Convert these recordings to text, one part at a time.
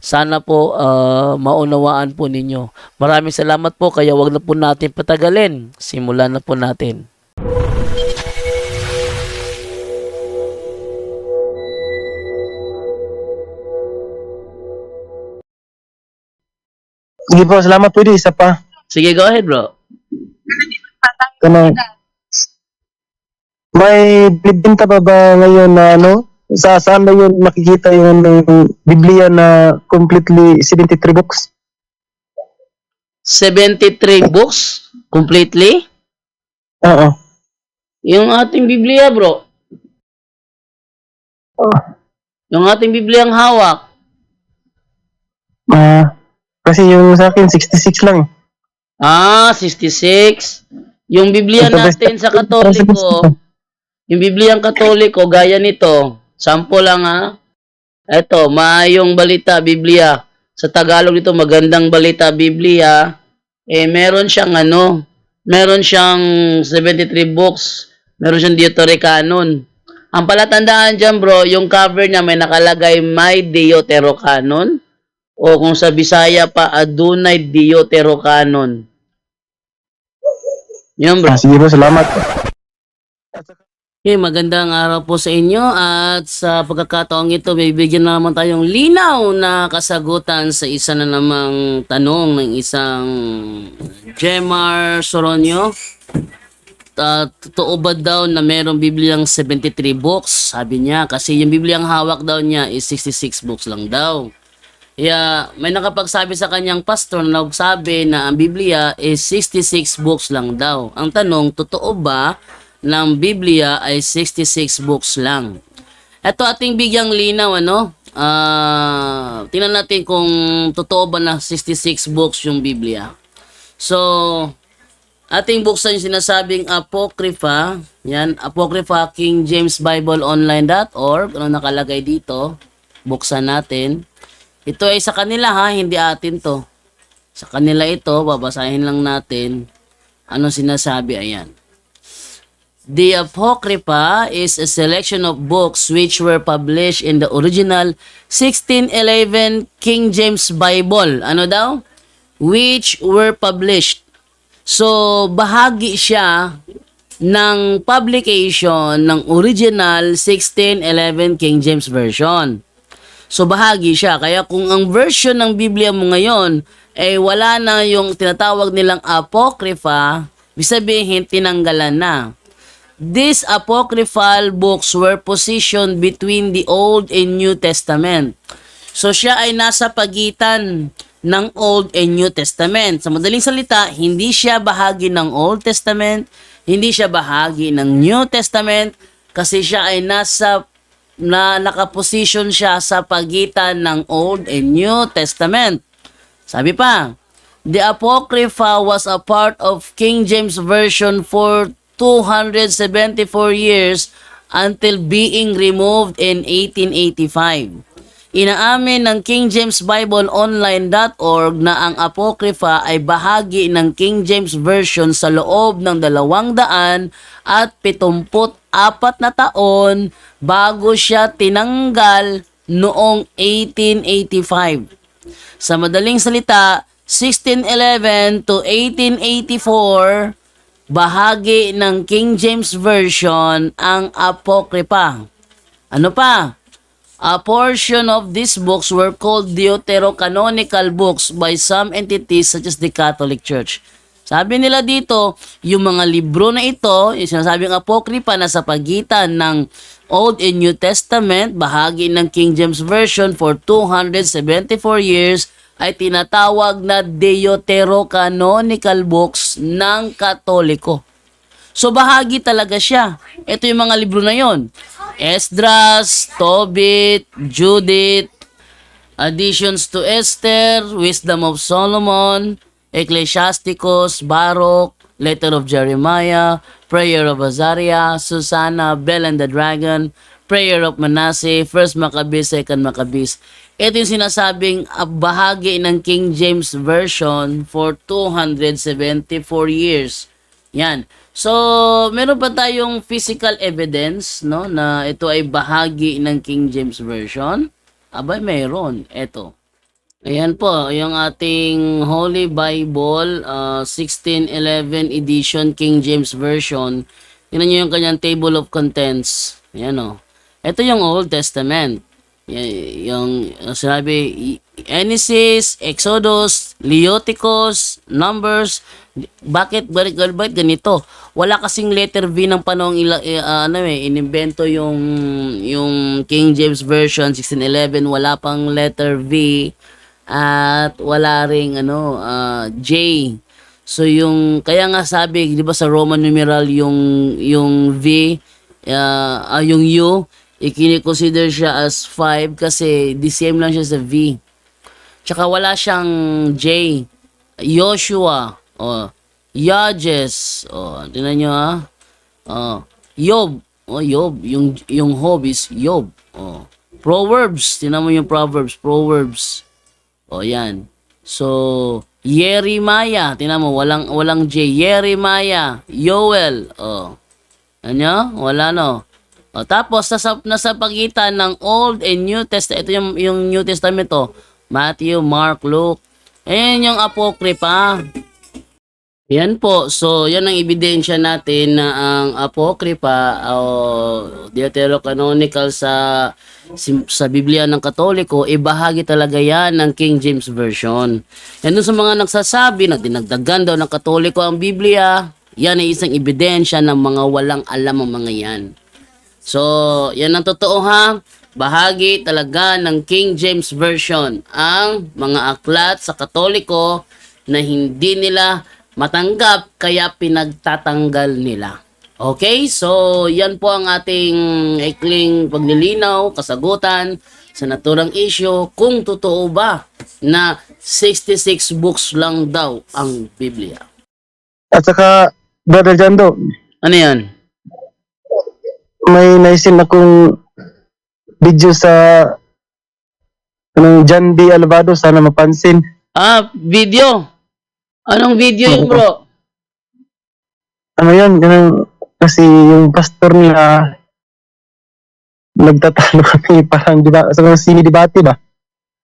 Sana po ah, maunawaan po ninyo. Maraming salamat po kaya wag na po natin patagalin. Simulan na po natin. Sige po, salamat po di isa pa. Sige, go ahead bro. Kanang may binibenta pa ba ngayon na ano? Sa saan ba yun makikita yung, yung Biblia na completely 73 books? 73 books completely. Oo. Yung ating Biblia bro. Oh. Yung ating Biblia ang hawak. Ah, kasi yung sa akin 66 lang. Ah, 66. Yung Biblia natin sa Katoliko, yung Biblia ang Katoliko, gaya nito, sample lang ha. Ito, maayong balita, Biblia. Sa Tagalog dito, magandang balita, Biblia. Eh, meron siyang ano, meron siyang 73 books, meron siyang Deuterocanon. Ang palatandaan dyan, bro, yung cover niya may nakalagay may Deuterocanon o kung sa Bisaya pa, Adunay Deuterocanon. Yun, bro. Ah, sige po, salamat. Okay, magandang araw po sa inyo at sa pagkakataong ito, bibigyan na naman tayong linaw na kasagutan sa isa na namang tanong ng isang Jemar Soronio. Uh, totoo ba daw na merong Bibliang 73 books? Sabi niya, kasi yung Bibliang hawak daw niya is 66 books lang daw. Kaya may nakapagsabi sa kanyang pastor na nagsabi na ang Biblia is 66 books lang daw. Ang tanong, totoo ba ng Biblia ay 66 books lang? Ito ating bigyang linaw, ano? Ah, tingnan natin kung totoo ba na 66 books yung Biblia. So, ating buksan yung sinasabing Apocrypha. Yan, Apocrypha, King James Bible Online.org. Ano nakalagay dito? Buksan natin. Ito ay sa kanila ha, hindi atin to. Sa kanila ito, babasahin lang natin ano sinasabi. Ayan. The Apocrypha is a selection of books which were published in the original 1611 King James Bible. Ano daw? Which were published. So, bahagi siya ng publication ng original 1611 King James Version. So bahagi siya. Kaya kung ang version ng Biblia mo ngayon ay wala na yung tinatawag nilang apocrypha, ibig sabihin tinanggalan na. These apocryphal books were positioned between the Old and New Testament. So siya ay nasa pagitan ng Old and New Testament. Sa madaling salita, hindi siya bahagi ng Old Testament, hindi siya bahagi ng New Testament, kasi siya ay nasa na nakaposition siya sa pagitan ng Old and New Testament. Sabi pa, The Apocrypha was a part of King James Version for 274 years until being removed in 1885. Inaamin ng King James Bible Online.org na ang Apocrypha ay bahagi ng King James Version sa loob ng dalawang daan at pitumput apat na taon bago siya tinanggal noong 1885. Sa madaling salita, 1611 to 1884, bahagi ng King James Version ang Apocrypha. Ano pa? A portion of these books were called deuterocanonical books by some entities such as the Catholic Church. Sabi nila dito, yung mga libro na ito, yung sinasabing apokripa na sa pagitan ng Old and New Testament, bahagi ng King James Version for 274 years, ay tinatawag na deuterocanonical books ng Katoliko. So bahagi talaga siya. Ito yung mga libro na yon. Esdras, Tobit, Judith, Additions to Esther, Wisdom of Solomon, Ecclesiasticus, Baruch, Letter of Jeremiah, Prayer of Azariah, Susanna, Bell and the Dragon, Prayer of Manasseh, First Maccabees, Second Maccabees. Ito yung sinasabing ah, bahagi ng King James Version for 274 years. Yan. So, meron pa tayong physical evidence, no, na ito ay bahagi ng King James Version. Abay, meron. Ito. Ayan po, yung ating Holy Bible, uh, 1611 edition King James Version. Tingnan nyo yung kanyang table of contents. Ayan o. Ito yung Old Testament. Yung uh, sinabi, Genesis, Exodus, Leviticus, Numbers. Bakit, bakit, bakit ganito? Wala kasing letter V ng panahong ila, ah, ano eh, inimbento yung, yung King James Version 1611. Wala pang letter V at wala ring ano ah, J. So yung kaya nga sabi 'di ba sa Roman numeral yung yung V ah, ah, yung U ikini-consider siya as 5 kasi the same lang siya sa V. Tsaka wala siyang J. Joshua, oh, Yajes, oh, tingnan nyo ha. Oh, Yob, oh, Yob, yung, yung Hob is Yob, oh. Proverbs, tingnan mo yung Proverbs, Proverbs. O yan. So, Jeremiah, tingnan mo, walang, walang J. Jeremiah, Yoel, o. Ano? Wala no. O, tapos, nasa, nasa pagitan ng Old and New Testament, ito yung, yung New Testament to. Matthew, Mark, Luke. Ayan yung Apocrypha. Yan po. So, yan ang ebidensya natin na ang Apocrypha o Deuterocanonical sa sa Biblia ng Katoliko, eh bahagi talaga yan ng King James Version. Yan sa mga nagsasabi na dinagdagan daw ng Katoliko ang Biblia, yan ay isang ebidensya ng mga walang alam ang mga yan. So, yan ang totoo ha. Bahagi talaga ng King James Version ang mga aklat sa Katoliko na hindi nila matanggap kaya pinagtatanggal nila. Okay, so yan po ang ating ikling paglilinaw, kasagutan sa naturang issue kung totoo ba na 66 books lang daw ang Biblia. At saka, Brother Jando, Ano yan? may naisin akong video sa anong John B. Alvado, sana mapansin. Ah, video. Anong video yun, bro? Ano yun, ganun, kasi yung pastor nila nagtatalo kami parang di ba sa mga sini-debate ba?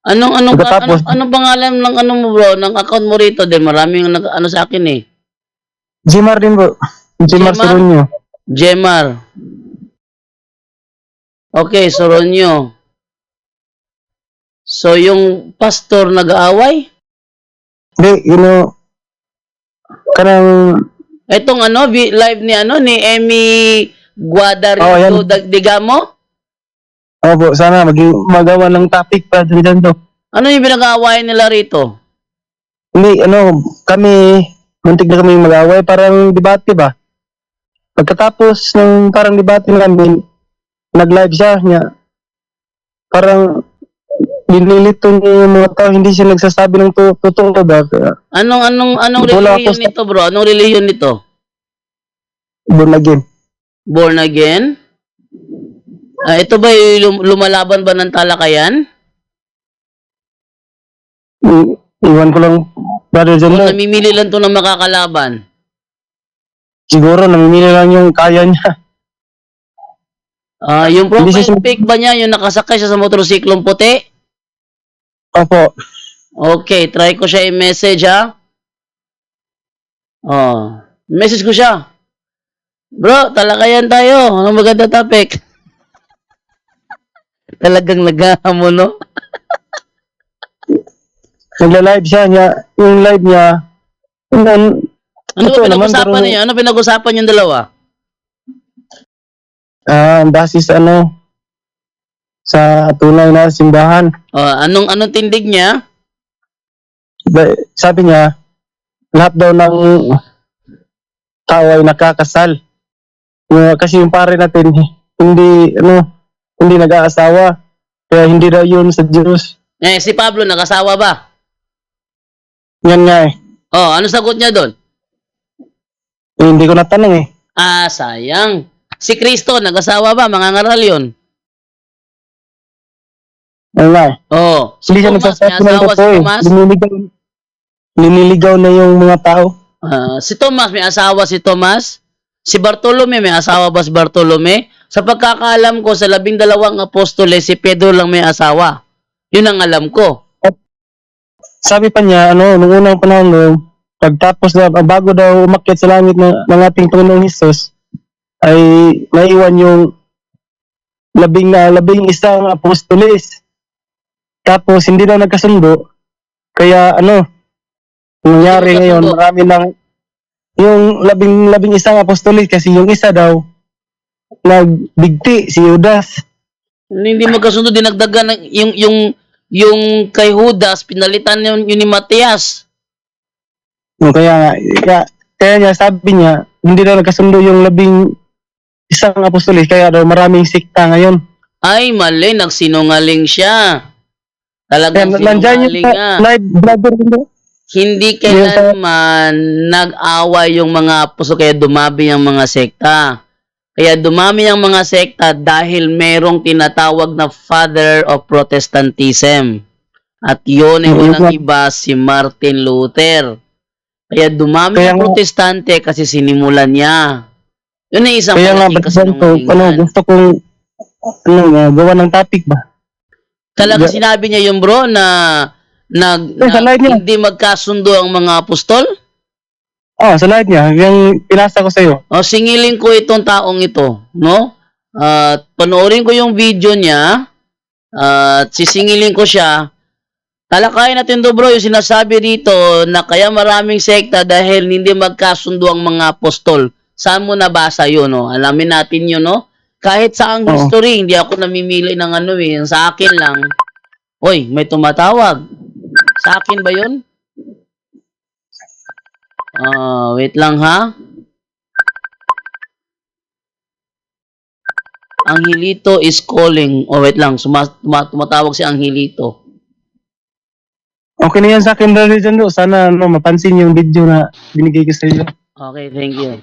Anong anong Pagkatapos- anong, anong pangalan ng ano mo, bro? Ng account mo rito din. Maraming nag, ano sa akin eh. Jimar din bro. Jimar Jimar? Soronio. Jemar. Okay, Soronyo. So, yung pastor nag-aaway? Hindi, you know, kanang, Itong ano, live ni ano, ni Emmy Guadarito Oh, Digamo? oh po, sana maging magawa ng topic pa dyan to. Ano yung pinag-aawayan nila rito? Hindi, ano, kami, muntik na kami mag-away, parang debate ba? Pagkatapos ng parang debate namin, nag-live siya niya. Parang, linilito niya yung mga tao, hindi siya nagsasabi ng to- totoo ba? Kaya, Anong anong anong Wala religion ako sa- nito, bro? Anong religion nito? born again. Born again? Ah, ito ba yung lum- lumalaban ba ng talakayan? I- iwan ko lang, brother O John, Lo, namimili lang to ng makakalaban? siguro namimili lang yung kaya niya. Ah, yung Hindi profile siya- pic ba niya, yung nakasakay siya sa motorsiklong puti? Opo, Okay, try ko siya i-message ha. Oh, message ko siya. Bro, talakayan tayo. Anong maganda topic? Talagang naghahamon, no? nagla-live siya niya, yung live niya, yun, Ano ba pinag-usapan niyo? Ano pinag-usapan yung dalawa? ah, ang base sa ano, sa tunay na simbahan. Oh, anong anong tindig niya? Sabi niya, lahat daw ng tao ay nakakasal. Kasi yung pare natin, hindi, ano, hindi nag-aasawa. Kaya hindi daw yun sa Diyos. Eh, si Pablo, nakasawa ba? Yan nga eh. Oh, ano sagot niya doon? Eh, Hindi ko natanong eh. Ah, sayang. Si Kristo, nag-asawa ba? Mga ngaral yun. Nga eh. Oh, si Hindi siya Thomas, may nagsasabi ng asawa si totoo eh. Liniligaw, liniligaw na yung mga tao. Ah, si Thomas, may asawa si Thomas. Si Bartolome, may asawa ba si Bartolome? Sa pagkakaalam ko, sa labing dalawang apostoles, si Pedro lang may asawa. Yun ang alam ko. Sabi pa niya, ano, nung unang panahon no, pagtapos na, bago daw umakyat sa langit ng, ng ating Panginoong Hesus, ay naiwan yung labing na labing isang apostoles. Tapos hindi daw nagkasundo. Kaya ano, nangyari ngayon, nagkasundo? marami ng yung labing labing isang apostoles kasi yung isa daw nagbigti si Judas. Hindi magkasundo, dinagdagan ng, yung, yung, yung kay Judas, pinalitan yun, yun ni Matias. No, kaya nga, kaya, kaya niya sabi niya, hindi daw nagkasundo yung labing isang apostolis, kaya daw maraming sikta ngayon. Ay, mali, nagsinungaling siya. Talagang na- nandyan yung sinungaling nga. live blogger din daw. Hindi kailanman nag-away yung mga apostol kaya dumami ang mga sekta. Kaya dumami ang mga sekta dahil merong tinatawag na Father of Protestantism. At yun ay walang iba si Martin Luther. Kaya dumami Kaya ang protestante kasi sinimulan niya. Yun ay isang Kaya nga, ba't ganito, ano, gusto kong, ano, nga, gawa ng topic ba? Talaga Yeah. sinabi niya yung bro na nag, sa na live niya. hindi magkasundo ang mga apostol? Oh, sa lahat niya, yung pinasa ko sa'yo. O, singilin ko itong taong ito, no? At panoorin ko yung video niya, at sisingilin ko siya. Talakayin natin to bro, yung sinasabi dito na kaya maraming sekta dahil hindi magkasundo ang mga apostol. Saan mo nabasa yun, no? Alamin natin yun, no? Kahit sa ang Oo. history, hindi ako namimili ng ano eh. Yung Sa akin lang. Oy, may tumatawag. Sa akin ba yun? Ah, wait lang ha. Angelito is calling. Oh, wait lang. Suma, tuma- tumatawag si Angelito. Okay na yan sa akin, Brother John. Sana, ano, mapansin yung video na binigay ko sa'yo. Okay, thank you.